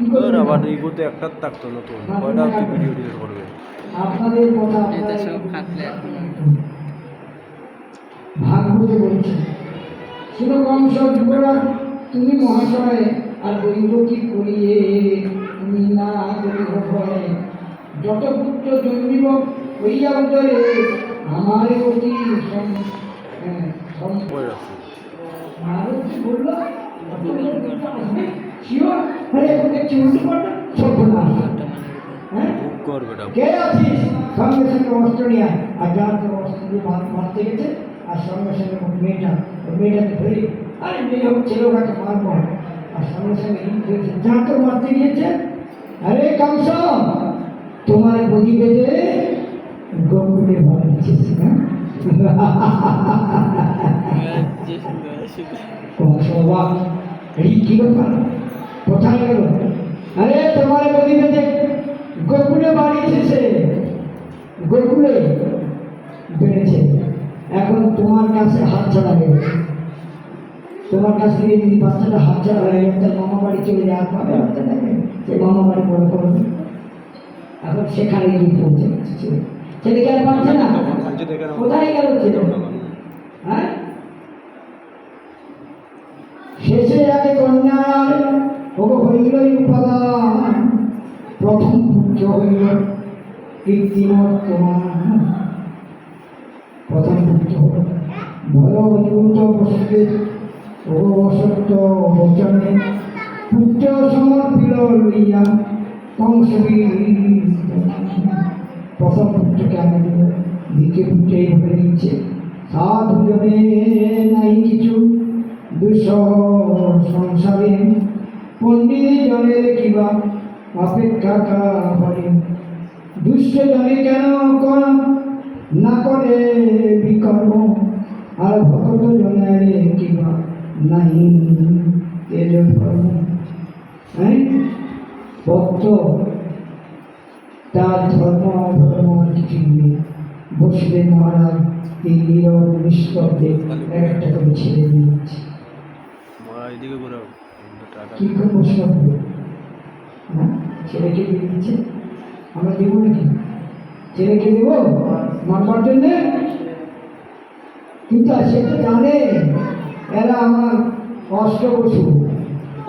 আর আবার ইগোতে একটা থাকতো নতুন। কয়টা তুই ভিডিও ডিলিট করবে? এটা সব খাটলে। তুমি মহাশয় আর বৈব কি করিয়ে তুমি না করিব ভয় যত পুত্র জন্মিব হইয়া উদরে আমার অতি সম- সম- করে রাখছি আরও কি বলল শিওর? আরে এখন দেখছি উল্টো পাল্টা? সব না? হ্যাঁ? বুক কে আছিস? সঙ্গে সঙ্গে অস্ত্র নিয়ে আয়। আর যার তো অস্ত্র দিয়ে মারতে গেছে আর সঙ্গে সঙ্গে ওই মেয়েটা। ওই মেয়েটাকে ধরে আরে মেয়ে হোক ছেলে একটা মারবো আর সঙ্গে সঙ্গে যা তো মারতে গিয়েছে আরে কংস তোমার গদি বেঁধে হ্যাঁ? কংস বাবা এই কি ব্যাপার? গেল আরে তোমার গদি বেঁধে গোকুলে বাড়িয়েছে সে গোকুলে বেড়েছে এখন তোমার কাছে হাত ছাড়া তোমার কাছ থেকে যদি বাচ্চাটা হাত ছাড়া হয়ে তার মামা বাড়ি চলে যায় পাবে বাচ্চাটাকে সে মামা বাড়ি বড় করবে এখন সেখানে গিয়ে পৌঁছে গেছে। ছেলে। ছেলেকে আর পাচ্ছে না বলছে দেখে নাও। কোথায় গেল ছেলে হ্যাঁ শেষে আগে কন্যার ও হইলই উপাদান। প্রথম পুত্র হইল কীর্তিমত্তমান প্রথম পুত্র ভয়যুত বসুদেব ও অসত্য বচনে, পুত্র সমর্পিল লইয়া কংসবীর প্রথম পুত্রকে আমি দিল দিকে পুত্র এইভাবে দিচ্ছে সাধু নাই কিছু দুঃসহ সংসারে পণ্ডিত জনের কিবা অপেক্ষা করে দুষ্ট জনে কেন কর না করে বিকর্ম আর ভকত কিবা নাই তেজ ধর্ম। হ্যাঁ? ভক্ত, তার ধর্ম অধর্ম কিছু নেই বসলে মহারাজ এই নীরব নিষ্কব্দে একটা করে ছেড়ে দিয়েছে। কি করে হ্যাঁ? ছেলেকে দিয়ে দিচ্ছে? আমরা দেবো নাকি? ছেলেকে দেবো? মারবার জন্যে কিন্তু সে তো জানে এরা আমার কষ্ট বসু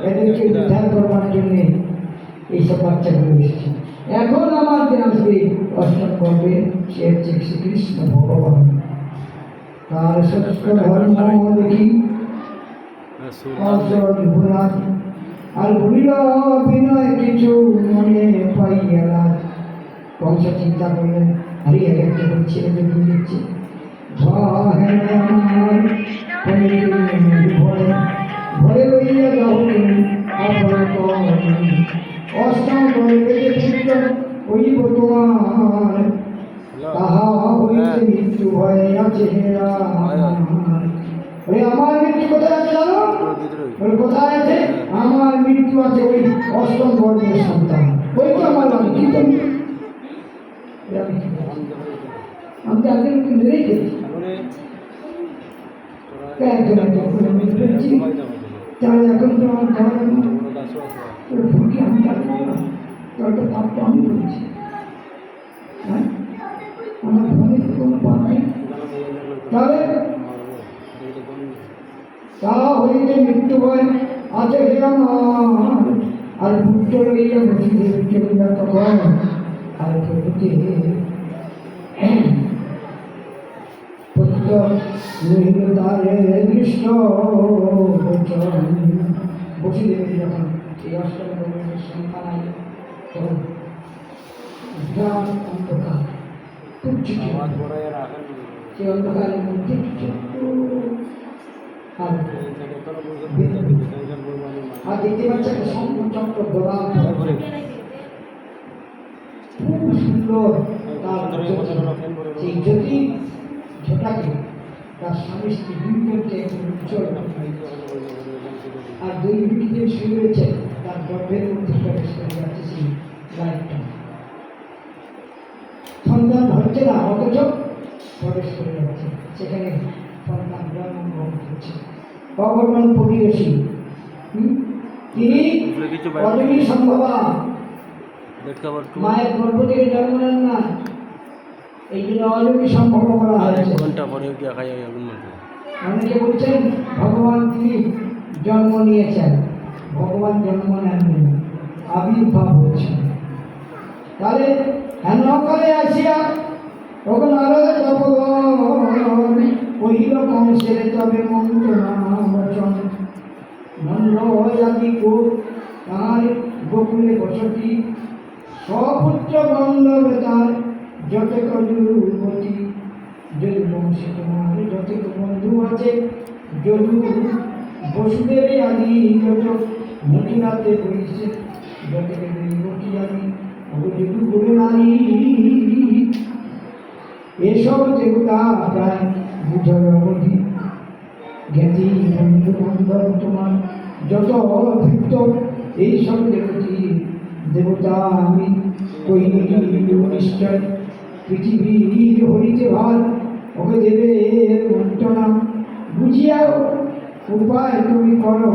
এদেরকে উদ্ধার করবার জন্যে এইসব বাচ্চাগুলো এসেছে। এখন আমার যে আসবে অষ্টম করবে সে হচ্ছে শ্রীকৃষ্ণ ভগবান। তার সত্য ধর্ম দেখি। আর ভুলিল বিনয় কিছু মনে পাইয়া কংস চিন্তা করলেন করে ছেলে বেরিয়ে দিচ্ছে তুমি অপরত অষ্টম যে পুত্র হইব তোমার। তাহা হইতে মৃত্যু ভয়ে আছে হে আমার। আমার কোথায় ওই কোথায় আছে? আমার মৃত্যু আছে ওই অষ্টম বর্ণের সন্তান। ওই তো আমার নাম কি আমি তো আগে মেরেই গেছি একজন একজন করে তাহলে এখন তো আমার খাওয়া যাবে না তোর ভুলকে আমি তোর তো পাপ তো আমি করেছি। হ্যাঁ? আমার তো কোনো পাপ নেই। তাহলে তা হইতে মৃত্যু ভয় আছে আর পুত্র লইয়া বসিলে চলিয়া তখন আর প্রভৃতি পুত্র নহিল তারে দৃষ্ট বসিদেবের যখন এই সন্তান তখন অন্ধকার অন্ধকারের মধ্যে ছোট্ট আর শঙ্কচক্র গোলাপ খুব সুন্দর। সেই জ্যোতি ঝোটাকে তার স্বামী স্ত্রী দুইজনকে উজ্জ্বল আর দুই বিটিতে শুয়ে রয়েছে তার গর্ভের মধ্যে প্রবেশ করে যাচ্ছে সেই লাইটটা সন্তান হচ্ছে না অথচ প্রবেশ করে যাচ্ছে। সেখানে ভগবান প্রতিবেশী তিনি মায়ের থেকে জন্ম নেন না এই জন্য অজনী সম্ভব এক হয়েছে অনেকে বলছেন ভগবান তিনি জন্ম নিয়েছেন ভগবান জন্ম নেননি আবির্ভাব হয়েছেন তাহলে হেনকালে আসিয়া তখন আরও তপন কহিল কংসের তবে মন্ত্রণা বচন মন্দ জাতি কো তার গোকুলে বসতি। সপুত্র বন্ধব তার যত যুবতী যদি বংশী তোমার যত বন্ধু আছে, যদু বসুদেবী আদি যত মথুরাতে পড়িছে যত বটি আদি অবযদু করে নারী, এসব দেবতা প্রায় অবধি জ্ঞাতি বন্ধু তোমার। যত ভৃত্য এইসব দেবতী দেবতা আমি কইনি নিশ্চয় পৃথিবীর হরিতে ভার ওকে দেবে মন্ত্রণা বুঝিয়াও উপায় তুমি করো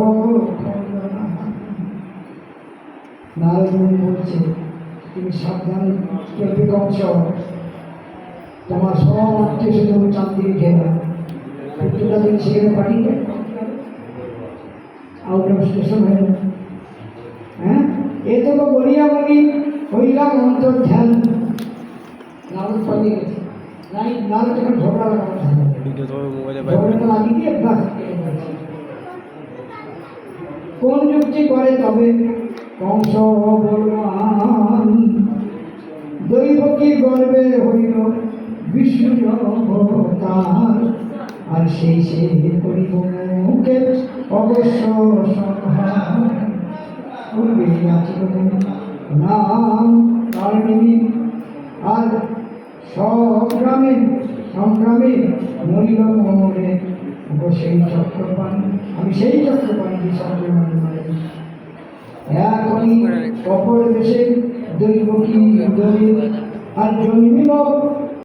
মুনি বলছে তুমি সাবধানে কংস। তোমার সব আত্মীয় স্বজন চান্দিনী ঘেরা পুত্রটা সেখানে পাঠিয়ে আউট অফ স্টেশন হয়ে। হ্যাঁ? এ তো বলিয়া বলি হইলাম অন্তর ধ্যান নারদ পালিয়ে গেছে। দিয়ে কোন যুক্তি করে তবে? কংস বলবান দৈবকী গর্বে হইল বিষ্ণু অবতার, আর সেই সে করিব মুখে অবশ্য সংহার পূর্বে আছিল নাম কারণিনী আর সংগ্রামে সংগ্রামে মরিল মোরে ও সেই চক্রপাণ আমি সেই চক্রপাণ যে সংগ্রামে এখনই অপর দেশে দৈব কি আর জন্মিল